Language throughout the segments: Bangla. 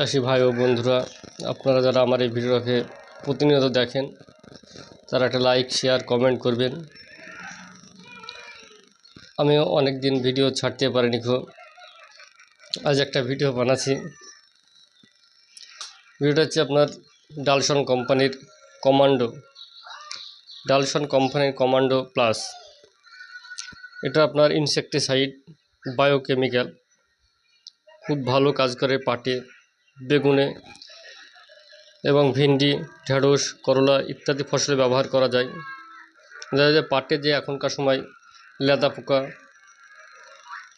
চাষি ভাই ও বন্ধুরা, আপনারা যারা আমার এই ভিডিওকে প্রতিনিয়ত দেখেন, তারা একটা লাইক শেয়ার কমেন্ট করবেন। আমিও অনেক দিন ভিডিও ছাড়তে পারিনি খুব আজ একটা ভিডিও বানাচ্ছি। ভিডিওটা হচ্ছে আপনার ডালসন কোম্পানির কমান্ডো। ডালসন কোম্পানির কমান্ডো প্লাস। এটা আপনার ইনসেকটিসাইড বায়োকেমিক্যাল খুব ভালো কাজ করে পাটে। বেগুনে এবং ভিন্ডি, ঢেঁড়স, করলা ইত্যাদি ফসলে ব্যবহার করা যায়। দেখা যায় পাটে যে এখনকার সময় লেদা পোকা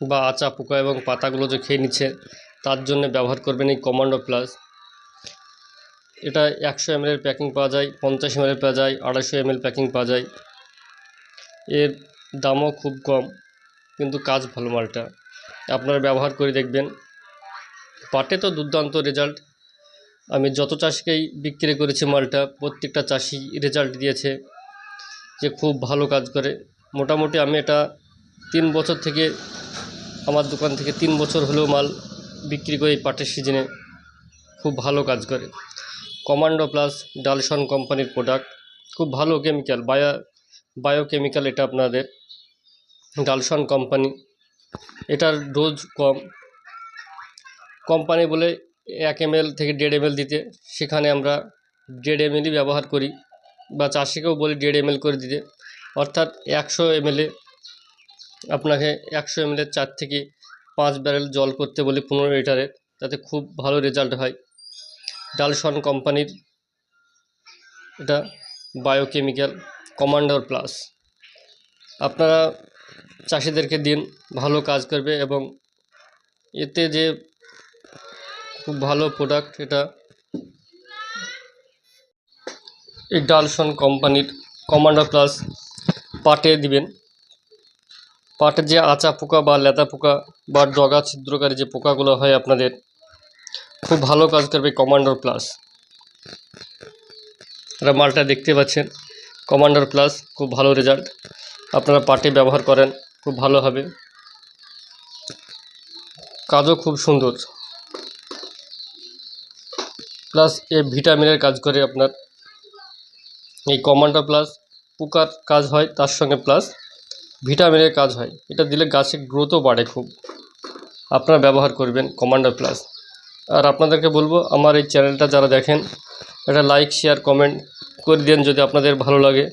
বা আচা পোকা এবং পাতাগুলো যে খেয়ে নিচ্ছে, তার জন্য ব্যবহার করবেন এই কমান্ডো প্লাস। এটা একশো এমএলের প্যাকিং পাওয়া যায়, পঞ্চাশ এমএলের পাওয়া যায়, আড়াইশো এমএল প্যাকিং পাওয়া যায়। এর দামও খুব কম, কিন্তু কাজ ভালো মালটা। আপনারা ব্যবহার করে দেখবেন। পাটে তো দুর্দান্ত রেজাল্ট আমি যত চাষিকেই বিক্রি করেছি মালটা, প্রত্যেকটা চাষি রেজাল্ট দিয়েছে যে খুব ভালো কাজ করে। মোটামুটি আমি এটা তিন বছর থেকে আমার দোকান থেকে তিন বছর হলেও মাল বিক্রি করি পাটের সিজনে খুব ভালো কাজ করে। কমান্ডো প্লাস ডালসন কোম্পানির প্রোডাক্ট খুব ভালো কেমিক্যাল বায়ো বায়োকেমিক্যাল এটা আপনাদের। ডালসন কোম্পানি এটার ডোজ কম। কোম্পানি বলে এক এমএল থেকে দেড় এমএল দিতে, সেখানে আমরা দেড় এমএলই ব্যবহার করি বা চাষিকেও বলি দেড় এমএল করে দিতে। অর্থাৎ একশো এমএলে আপনাকে একশো এমএলের চার থেকে পাঁচ ব্যারেল জল করতে বলি পনেরো লিটারের তাতে খুব ভালো রেজাল্ট হয়। ডালসন কোম্পানির এটা বায়োকেমিক্যাল কমান্ডার প্লাস আপনারা চাষিদেরকে দিন, ভালো কাজ করবে এবং এতে যে খুব ভালো প্রোডাক্ট এটা। এই ডালসন কোম্পানির কমান্ডার প্লাস পাটে দিবেন। পাটের যে আচা পোকা বা লেদা পোকা বা ডগা ছিদ্রকারী যে পোকাগুলো হয় আপনাদের, খুব ভালো কাজ করবে কমান্ডার প্লাস এটা মালটা দেখতে পাচ্ছেন কমান্ডার প্লাস খুব ভালো রেজাল্ট আপনারা পাটে ব্যবহার করেন, খুব ভালো হবে। কাজও খুব সুন্দর। প্লাস এ ভিটামিনের কাজ করে আপনার। এই কমান্ডা প্লাস পোকার কাজ হয়, তার সঙ্গে প্লাস ভিটামিনের কাজ হয়। এটা দিলে গাছের গ্রোথও বাড়ে খুব। আপনারা ব্যবহার করবেন কমান্ডা প্লাস আর আপনাদেরকে বলব, আমার এই চ্যানেলটা যারা দেখেন, একটা লাইক শেয়ার কমেন্ট করে দেন যদি আপনাদের ভালো লাগে।